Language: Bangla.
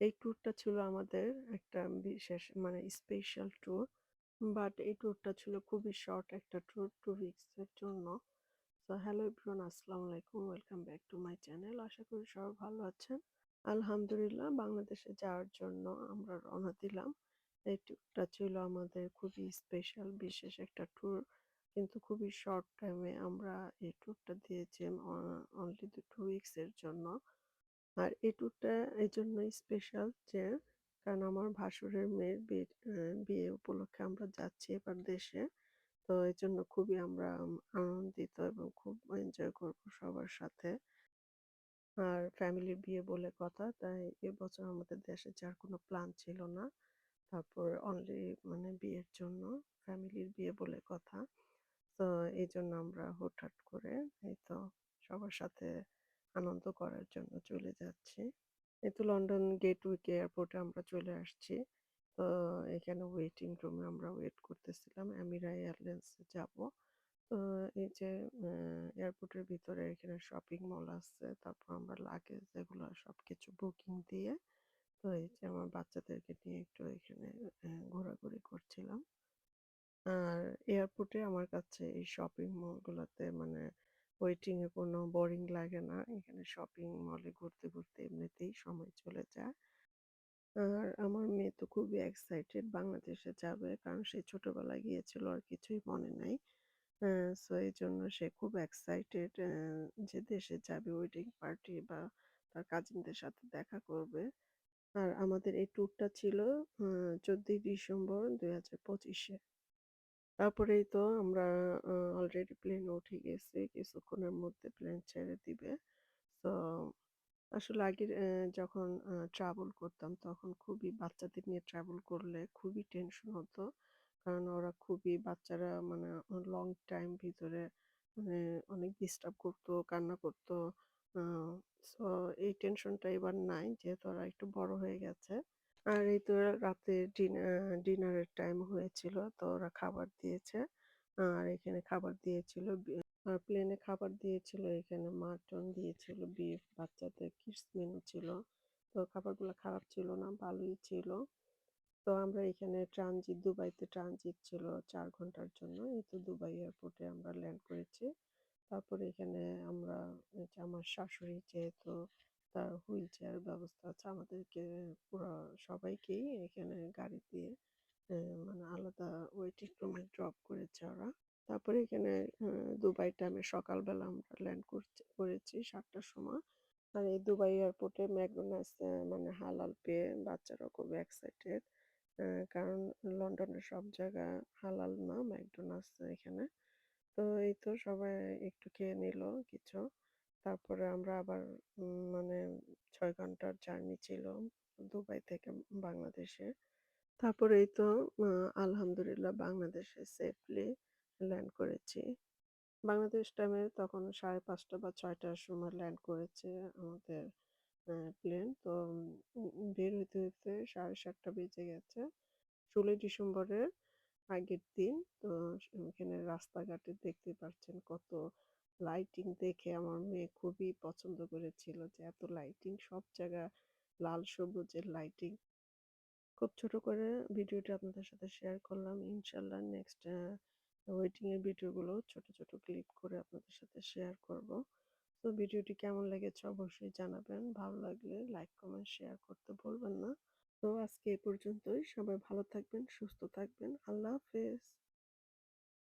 এই ট্যুরটা ছিল আমাদের একটা বিশেষ মানে স্পেশাল ট্যুর। বাট এই ট্যুরটা ছিল খুবই শর্ট একটা ট্যুর 2 উইকস এর জন্য। সো হ্যালো এভরিওয়ান আসসালামু আলাইকুম। Welcome back to my channel. আশা করি সবাই ভালো আছেন। আলহামদুলিল্লাহ, বাংলাদেশে যাওয়ার জন্য আমরা রওনা দিলাম। এই ট্যুরটা ছিল আমাদের খুবই স্পেশাল বিশেষ একটা ট্যুর। কিন্তু খুবই শর্ট টাইমে আমরা এই ট্যুরটা দিয়েছি অনলি 2 উইকস এর জন্য। আর এই ট্যুরটা এইজন্যই স্পেশাল যে, কারণ আমার ভাসুরের মেয়ের বিয়ে উপলক্ষে আমরা যাচ্ছি এবার দেশে। তো এই জন্য খুবই আমরা আনন্দিত এবং খুব এনজয় করব সবার সাথে। আর ফ্যামিলির বিয়ে বলে কথা, তাই এবছর আমাদের দেশে যাওয়ার কোনো প্ল্যান ছিল না, তারপর অনলি মানে বিয়ের জন্য ফ্যামিলির বিয়ে বলে কথা। তো এই জন্য আমরা হুটহাট করে, এই তো সবার সাথে আনন্দ করার জন্য চলে যাচ্ছি। এই তো লন্ডন গেটউইক এয়ারপোর্টে আমরা চলে আসছি, তো এখানে ওয়েটিং রুমে আমরা ওয়েট করতেছিলাম। আমিরা এয়ারলাইন্সে যাব। তো এই যে এয়ারপোর্টের ভিতরে এখানে শপিং মল আছে, তারপর আমরা লাগেজ এগুলো সব কিছু বুকিং দিয়ে, তো এই যে আমার বাচ্চাদেরকে নিয়ে একটু এখানে ঘোরাঘুরি করছিলাম। আর এয়ারপোর্টে আমার কাছে এই শপিং মলগুলোতে মানে ওয়েটিং এ কোনো বোরিং লাগে না। এখানে শপিং মলে ঘুরতে ঘুরতে এমনিতেই সময় চলে যায়। আর আমার মেয়ে তো খুবই এক্সাইটেড বাংলাদেশে যাবে, কারণ সে ছোটবেলায় গিয়েছিল আর কিছুই মনে নাই। সো এই জন্য সে খুব এক্সাইটেড যে দেশে যাবে ওয়েডিং পার্টি বা তার কাজিনদের সাথে দেখা করবে। আর আমাদের এই ট্যুরটা ছিল চোদ্দই ডিসেম্বর দুই হাজার পঁচিশে। তারপরেই তো আমরা অলরেডি প্লেনে উঠে গেছি, কিছুক্ষণের মধ্যে প্লেন ছেড়ে দিবে। তো আসলে আগে যখন ট্রাভেল করতাম, তখন খুবই বাচ্চাদের নিয়ে ট্রাভেল করলে খুবই টেনশন হতো। কারণ ওরা খুবই বাচ্চারা মানে লং টাইম ভিতরে মানে অনেক ডিস্টার্ব করতো, কান্না করতো। সো এই টেনশনটা এবার নাই, যেহেতু ওরা একটু বড় হয়ে গেছে। আর এই তো রাতে ডিনারের টাইম হয়েছিল, তো ওরা খাবার দিয়েছে। আর এখানে খাবার দিয়েছিল আর প্লেনে খাবার দিয়েছিল, এখানে মাটন দিয়েছিল, বিফ, বাচ্চাদের কিডস মেনু ছিল। তো খাবারগুলো খারাপ ছিল না, ভালোই ছিল। তো আমরা এখানে ট্রানজিট, দুবাইতে ট্রানজিট ছিল চার ঘণ্টার জন্য। এই তো দুবাই এয়ারপোর্টে আমরা ল্যান্ড করেছি। তারপরে এখানে আমরা আমার শাশুড়ি যেহেতু তার হুইল চেয়ার ব্যবস্থা আছে আমাদেরকে পুরো সবাইকেই এখানে গাড়ি দিয়ে মানে আলাদা ওয়েটিং রুমে ড্রপ করেছে ওরা। তারপরে এখানে দুবাই টাইমে সকালবেলা আমরা ল্যান্ড করেছি সাতটার সময়। আর এই দুবাই এয়ারপোর্টে ম্যাকডোনাল্ডস মানে হালাল পেয়ে বাচ্চারা খুব এক্সাইটেড কারণ লন্ডনের সব জায়গা হালাল না ম্যাকডোনাল্ডস এখানে। তো এই তো সবাই একটু খেয়ে নিল কিছু। তারপরে আমরা আবার মানে ছয় ঘণ্টার জার্নি ছিল দুবাই থেকে বাংলাদেশে। তারপরে এই তো আলহামদুলিল্লাহ বাংলাদেশে সেফলি ল্যান্ড করেছি। বাংলাদেশ টাইমে তখন সাড়ে পাঁচটা বা ছয়টার সময় ল্যান্ড করেছে আমাদের প্লেন তো বের হইতে হইতে সাড়ে সাতটা বেজে গেছে। ষোলোই ডিসেম্বরের আগের দিন। তো এখানে রাস্তাঘাটে দেখতে পাচ্ছেন কত লাইটিং দেখে আমার মেয়ে খুবই পছন্দ করেছিল যে এত লাইটিং সব জায়গা লাল সবুজের লাইটিং খুব ছোট করে ভিডিওটি আপনাদের সাথে শেয়ার করলাম। ইনশাল্লাহ নেক্সট ওয়েটিং এর ভিডিওগুলো ছোট ছোট ক্লিপ করে আপনাদের সাথে শেয়ার করব। তো ভিডিওটি কেমন লেগেছে অবশ্যই জানাবেন। ভালো লাগলে লাইক কমেন্ট শেয়ার করতে ভুলবেন না। তো আজকে এই পর্যন্তই। সবাই ভালো থাকবেন, সুস্থ থাকবেন। আল্লাহ হাফেজ।